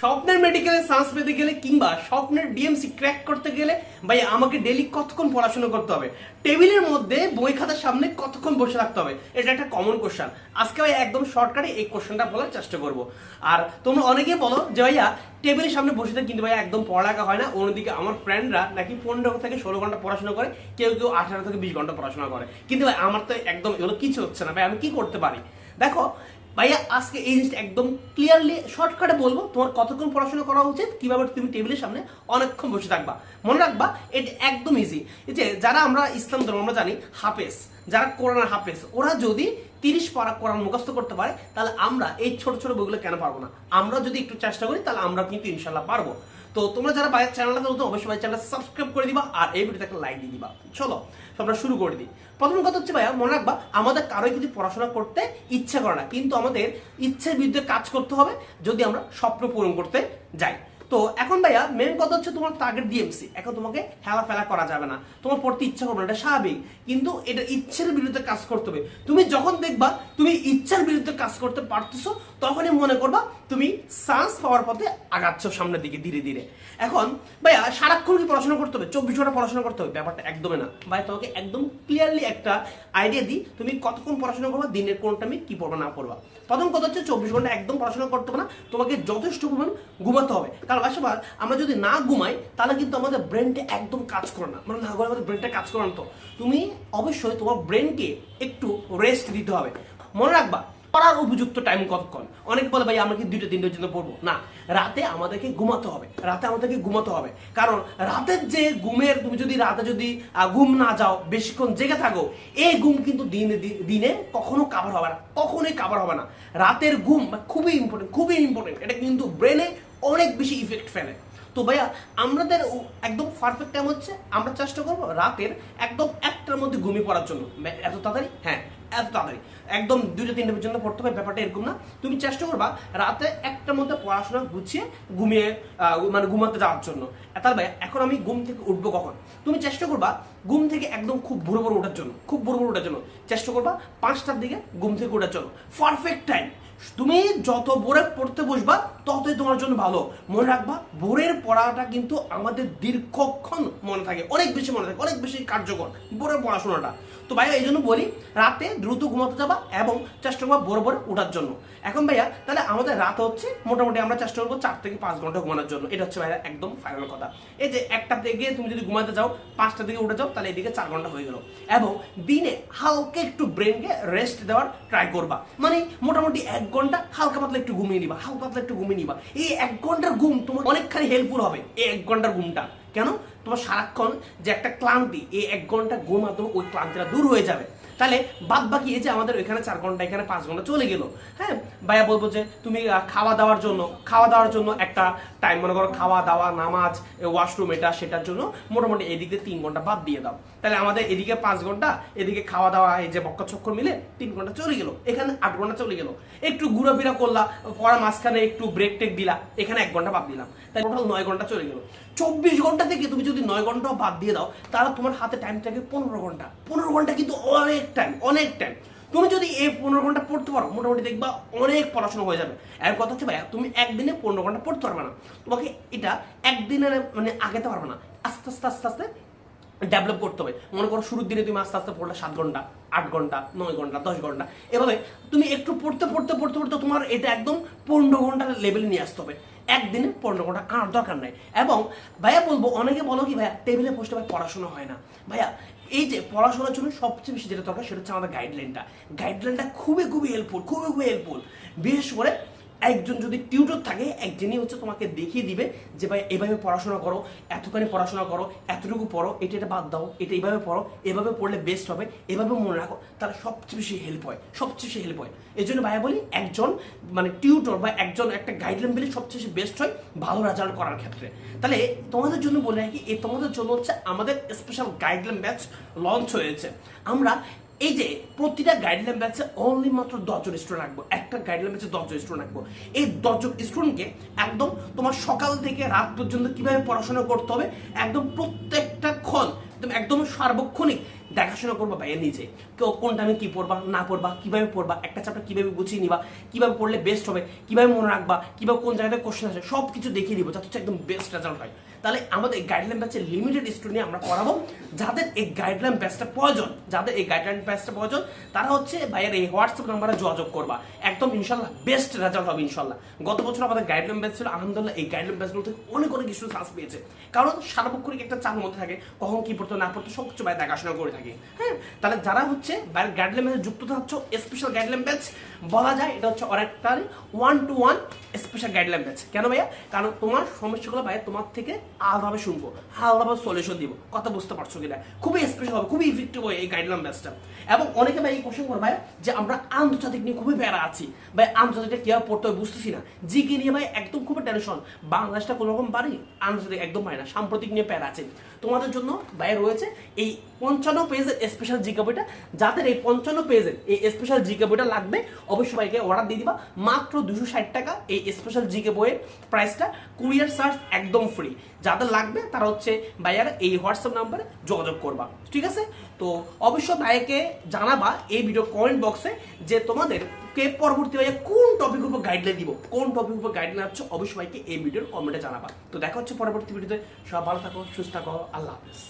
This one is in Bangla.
স্বপ্নের মেডিকেলে চান্স পেতে গেলে কিংবা স্বপ্নের ডিএমসি ক্র্যাক করতে গেলে, ভাই, আমাকে ডেলি কতক্ষণ পড়াশোনা করতে হবে? টেবিলের মধ্যে বই খাতার সামনে কতক্ষণ বসে থাকতে হবে? এটা একটা কমন কোশ্চেন আজকে ভাই, একদম শর্টকাটে এই কোশ্চেনটা বলার চেষ্টা করব। আর তোমরা অনেকে বলো যে, ভাইয়া, টেবিলের সামনে বসে থাকে কিন্তু ভাইয়া একদম পড়ালেখা হয় না। অন্যদিকে আমার ফ্রেন্ডরা নাকি পনেরো থেকে ষোলো ঘণ্টা পড়াশোনা করে, কেউ কেউ আঠারো থেকে বিশ ঘণ্টা পড়াশোনা করে। কিন্তু ভাই, আমার তো একদম এগুলো কিছু হচ্ছে না। ভাই, আমি কি করতে পারি? দেখো ভাইয়া, আজকে এই জিনিসটা একদম ক্লিয়ারলি শর্টকাটে বলব। তোমার কতক্ষণ পড়াশোনা করা উচিত, কীভাবে তুমি টেবিলের সামনে অনেকক্ষণ বসে থাকবা। মনে রাখবা, এটা একদম ইজি যে, যারা আমরা ইসলাম ধর্ম, আমরা জানি, হাফেজ, যারা কোরআনের হাফেজ, ওরা যদি তিরিশ পারা কোরআন মুখস্থ করতে পারে, তাহলে আমরা এই ছোট ছোট বইগুলো কেন পারব না? আমরা যদি একটু চেষ্টা করি, তাহলে আমরা কিন্তু ইনশাল্লাহ পারব। তো তোমরা যারা বাইরের চ্যানেলটা নতুন অবশ্যই ভাই চ্যানেলটা সাবস্ক্রাইব করে দিবা, আর এই ভিডিওতে একটা লাইক দিয়ে দিবা। চলো, আমরা শুরু করে দিই। প্রথম কথা হচ্ছে ভাইয়া, মনে রাখবা, আমাদের কারোই কিন্তু পড়াশোনা করতে ইচ্ছা করে না, কিন্তু আমাদের ইচ্ছের বিরুদ্ধে কাজ করতে হবে, যদি আমরা স্বপ্ন পূরণ করতে যাই। তো এখন ভাইয়া মেন কথা হচ্ছে তোমার টার্গেট ডিএমসি এখন তোমাকে হেলা ফেলা করা যাবে না। তোমার পড়তে ইচ্ছা করবে না, এটা স্বাভাবিক, কিন্তু এটা ইচ্ছের বিরুদ্ধে কাজ করতে হবে। তুমি যখন দেখবা, তুমি ইচ্ছার বিরুদ্ধে কাজ করতে পারতেছো, তখনই মনে করবা তুমি চান্স পাওয়ার পথে আগাচ্ছ সামনের দিকে ধীরে ধীরে। এখন, ভাইয়া, সারাক্ষণ কি পড়াশোনা করতে হবে? চব্বিশ ঘণ্টা পড়াশোনা করতে হবে? ব্যাপারটা একদমই না। ভাই তোমাকে একদম ক্লিয়ারলি একটা আইডিয়া দিই, তুমি কতক্ষণ পড়াশোনা করবা, দিনের কোন টাইমে কি পড়বা, না পড়বা। প্রথম কথা হচ্ছে চব্বিশ ঘণ্টা একদম পড়াশোনা করতে হবে না, তোমাকে যথেষ্ট পরিমাণ ঘুমাতে হবে। কারণ বাসাবার আমরা যদি না ঘুমাই, তাহলে কিন্তু আমাদের ব্রেনটা একদম কাজ করে না। মানে না আমাদের ব্রেনটা কাজ করে না তো। তুমি অবশ্যই তোমার ব্রেনকে একটু রেস্ট দিতে হবে। মনে রাখবা পড়ার উপযুক্ত টাইম কতক্ষণ? অনেকে বলে, ভাই, আমরা কি দুইটা, তিনটের জন্য পড়ব? না, রাতে আমাদেরকে ঘুমাতে হবে। রাতে আমাদেরকে ঘুমাতে হবে। কারণ রাতের যে ঘুমের, তুমি যদি রাতে যদি ঘুম না যাও, বেশিক্ষণ জেগে থাকো, এই ঘুম কিন্তু দিনে দিনে কখনো কাভার হবে না। কখনোই কাভার হবে না। রাতের ঘুম খুবই ইম্পর্টেন্ট খুবই ইম্পর্টেন্ট এটা কিন্তু ব্রেনে অনেক বেশি ইফেক্ট ফেলে। তো ভাইয়া, আমাদের একদম পারফেক্ট টাইম হচ্ছে। আমরা চেষ্টা করব রাতের একদম একটার মধ্যে ঘুমিয়ে পড়ার জন্য। এত তাড়াতাড়ি? হ্যাঁ। এত তাড়াতাড়ি। একদম দুটো তিনটে পর্যন্ত পড়তে হবে, ব্যাপারটা এরকম না। তুমি চেষ্টা করবা রাতে একটার মধ্যে পড়াশোনা গুছিয়ে ঘুমিয়ে মানে ঘুমাতে যাওয়ার জন্য। তার ভাই, এখন আমি ঘুম থেকে উঠবো কখন? তুমি চেষ্টা করবা ঘুম থেকে একদম খুব ভোর ভোর ওঠার জন্য, খুব ভোর ভোর ওঠার জন্য। চেষ্টা করবা পাঁচটার দিকে ঘুম থেকে ওঠার জন্য। পারফেক্ট টাইম তুমি যত ভোরে পড়তে বসবা, ততই তোমার জন্য ভালো। মনে রাখবা, ভোরের পড়াটা কিন্তু আমাদের দীর্ঘক্ষণ মনে থাকে, অনেক বেশি মনে থাকে, অনেক বেশি কার্যকর, ভোরের পড়াশোনাটা। তো ভাইয়া, এই জন্য বলি, রাতে দ্রুত ঘুমাতে যাবা এবং চেষ্টা করবা ভোর ভোর ওঠার জন্য। এখন ভাইয়া, তাহলে আমাদের রাত হচ্ছে, মোটামুটি আমরা চেষ্টা করব চার থেকে পাঁচ ঘণ্টা ঘুমানোর জন্য। এটা হচ্ছে ভাইয়া একদম ফাইনাল কথা। এই যে একটা থেকে তুমি যদি ঘুমাতে যাও পাঁচটা দিকে উঠে যাও তাহলে এদিকে চার ঘণ্টা হয়ে গেল। এবং দিনে হালকা একটু ব্রেনকে রেস্ট দেওয়ার ট্রাই করবা। মানে মোটামুটি এক ঘণ্টা হালকা পাতলা একটু ঘুমিয়ে নিবা, হালকা পাতলা একটু ঘুমিয়ে নিবা। এই এক ঘণ্টার ঘুম তোমার অনেকখানি হেল্পফুল হবে, এই এক ঘণ্টার ঘুমটা। কেন? তোমার সারাক্ষণ যে একটা ক্লান্তি, এই এক ঘণ্টা ঘুম মাধ্যমে ওই ক্লান্তিটা দূর হয়ে যাবে। তাহলে বাদ বাকি এই যে আমাদের ওইখানে চার ঘণ্টা, এখানে পাঁচ ঘণ্টা চলে গেল। হ্যাঁ? ভাইয়া বলব যে তুমি খাওয়া দাওয়ার জন্য, খাওয়া দাওয়ার জন্য একটা টাইম মনে করো খাওয়া দাওয়া, নামাজ ওয়াশরুম এটা, সেটার জন্য মোটামুটি এদিকে তিন ঘণ্টা বাদ দিয়ে দাও। তাহলে আমাদের এদিকে পাঁচ ঘণ্টা, এদিকে খাওয়া দাওয়া, এই যে বক্কা চক্কর মিলে তিন ঘণ্টা চলে গেল। এখানে আট ঘণ্টা চলে গেল। একটু ঘোরাফেরা করলা, পড়া মাঝখানে একটু ব্রেক টেক দিলা, এখানে এক ঘণ্টা বাদ দিলাম। তাই টোটাল নয় ঘণ্টা চলে গেল। চব্বিশ ঘণ্টা থেকে তুমি যদি নয় ঘন্টাও বাদ দিয়ে দাও, তাহলে তোমার হাতে টাইম থাকে পনেরো ঘণ্টা। পনেরো ঘণ্টা কিন্তু অনেক টাইম অনেক টাইম তুমি যদি এই পনেরো ঘণ্টা পড়তে পারো, মোটামুটি দেখবা অনেক পড়াশোনা হয়ে যাবে। আর কথা হচ্ছে ভাইয়া, তুমি একদিনে পনেরো ঘণ্টা পড়তে পারবে না। তোমাকে এটা একদিনের মানে আগাতে পারবে না। আস্তে আস্তে আস্তে আস্তে ডেভেলপ করতে হবে। মনে করো শুরুর দিনে তুমি আস্তে আস্তে পড়লে সাত ঘণ্টা, আট ঘণ্টা, নয় ঘণ্টা, দশ ঘণ্টা। এভাবে তুমি একটু পড়তে পড়তে পড়তে পড়তে তোমার এটা একদম পনেরো ঘণ্টার লেভেলে নিয়ে আসতে হবে। একদিনে পনেরো ঘণ্টা আর দরকার নাই। এবং ভাইয়া বলব, অনেকে বলো কি, ভাইয়া টেবিলে বসে ভাই পড়াশোনা হয় না। ভাইয়া, এই যে পড়াশোনার জন্য সবচেয়ে বেশি যেটা দরকার সেটা হচ্ছে আমাদের গাইডলাইনটা গাইডলাইনটা খুবই খুবই হেল্পফুল খুবই খুবই হেল্পফুল বিশেষ করে একজন যদি টিউটর থাকে, একজনই হচ্ছে তোমাকে দেখিয়ে দিবে যে ভাই, এভাবে পড়াশোনা করো, এতখানি পড়াশোনা করো, এতটুকু পড়ো, এটা এটা বাদ দাও, এটা এইভাবে পড়ো, এভাবে পড়লে বেস্ট হবে, এভাবে মনে রাখো, তাহলে সবচেয়ে বেশি হেল্প হয়, সবচেয়ে বেশি হেল্প হয়। এই জন্য ভাইয়া বলি, একজন মানে টিউটর বা একজন একটা গাইডলাইন পেলে সবচেয়ে বেশি বেস্ট হয় ভালো রেজাল্ট করার ক্ষেত্রে। তাহলে তোমাদের জন্য বলে রাখি এই তোমাদের জন্য হচ্ছে আমাদের স্পেশাল গাইডলাইন ব্যাচ লঞ্চ হয়েছে। আমরা এই যে প্রতিটা গাইডলাইন ব্যাচে অনলি মাত্র দশজন স্টুডেন্ট রাখব, একটা গাইডলাইন ব্যাচে দশজন স্টুডেন্ট রাখব। এই দশজন স্টুডেন্টকে একদম তোমার সকাল থেকে রাত পর্যন্ত কীভাবে পড়াশোনা করতে হবে, একদম প্রত্যেকটা ক্ষণ একদম একদম সার্বক্ষণিক দেখাশোনা করবা ভাইয়া নিজে কেউ কোন টাইমে কি পড়বা, না পড়বা, কীভাবে পড়বা, একটা চ্যাপ্টার কীভাবে গুছিয়ে নিবা, কীভাবে পড়লে বেস্ট হবে, কীভাবে মনে রাখবা, কীভাবে কোন জায়গাতে কোশ্চেন আছে সব কিছু দেখিয়ে দিব, যাতে একদম বেস্ট রেজাল্ট হয়। তাহলে আমাদের এই গাইডলাইন ব্যাচের লিমিটেড স্টুডেন্ট আমরা করাবো যাদের এই গাইডলাইন ব্যাচটা প্রয়োজন, যাদের এই গাইডলাইন ব্যাচটা প্রয়োজন, তারা হচ্ছে ভাইয়ের এই হোয়াটসঅ্যাপ নাম্বারে যোগাযোগ করবা। একদম ইনশাল্লাহ বেস্ট রেজাল্ট হবে ইনশাল্লাহ। গত বছর আমাদের গাইডলাইন ব্যাচ ছিল, আলহামদুলিল্লাহ এই গাইডলাইন ব্যাচগুলো থেকে অনেক অনেক কিছু চান্স পেয়েছে। কারণ সার্বক্ষণিক একটা চার মধ্যে থাকে, কখন কি পড়তো না পড়তো সব কিছু বাইরে দেখাশোনা করে থাকে। হ্যাঁ? তাহলে যারা হচ্ছে বাইরের গাইডলাইন ব্যাচে যুক্ত থাকছ স্পেশাল গাইডলাইন ব্যাচ বলা যায় এটা হচ্ছে অনেকটা one to one special guideline batch কেন ভাইয়া? কারণ তোমার সমস্যাগুলো ভাইয়া তোমার থেকে আলাদাভাবে শুনব আলাদাভাবে সলিউশন দিব। কথা বুঝতে পারছ কিনা? খুবই স্পেশাল হবে, খুবই ইফেক্টিভ হয় এই গাইডলাইন ব্যাচটা এবং অনেকে ভাই এই কোশ্চেন করবে ভাই, যে আমরা আন্তর্জাতিক নিয়ে খুবই প্যারা আছি। ভাই আন্তর্জাতিক কীভাবে পড়তে হয় বুঝতেছি না। জিকে নিয়ে ভাই একদম খুবই টেনশন বাংলাদেশটা কোনো রকম পারি? আন্তর্জাতিক একদম পারি না, সাম্প্রতিক নিয়ে প্যারা আছে। তোমাদের জন্য ভাই রয়েছে এই পঞ্চান্ন পেজের স্পেশাল জিকে বইটা। যাদের এই পঞ্চান্ন পেজের এই স্পেশাল জিকে বইটা লাগবে, অবশ্যই ভাইকে অর্ডার দিয়ে দিবা। মাত্র দুশো ষাট টাকা এই স্পেশাল জিকে বইয়ের প্রাইসটা কুরিয়ার চার্জ একদম ফ্রি যাদের লাগবে তারা হচ্ছে ভাইয়ার এই হোয়াটসঅ্যাপ নাম্বারে যোগাযোগ করবা, ঠিক আছে? তো অবশ্যই ভাইকে জানাবা এই ভিডিও কমেন্ট বক্সে যে তোমাদের কে পরবর্তী ভাইয়া কোন টপিকের উপর গাইডলাইন দিব, কোন টপিক উপর গাইডলাইন হচ্ছে অবশ্যই ভাইকে এই ভিডিওর কমেন্টে জানাবা। তো দেখা হচ্ছে পরবর্তী ভিডিওতে সব ভালো থাকো, সুস্থ থাকো, আল্লাহ হাফেজ।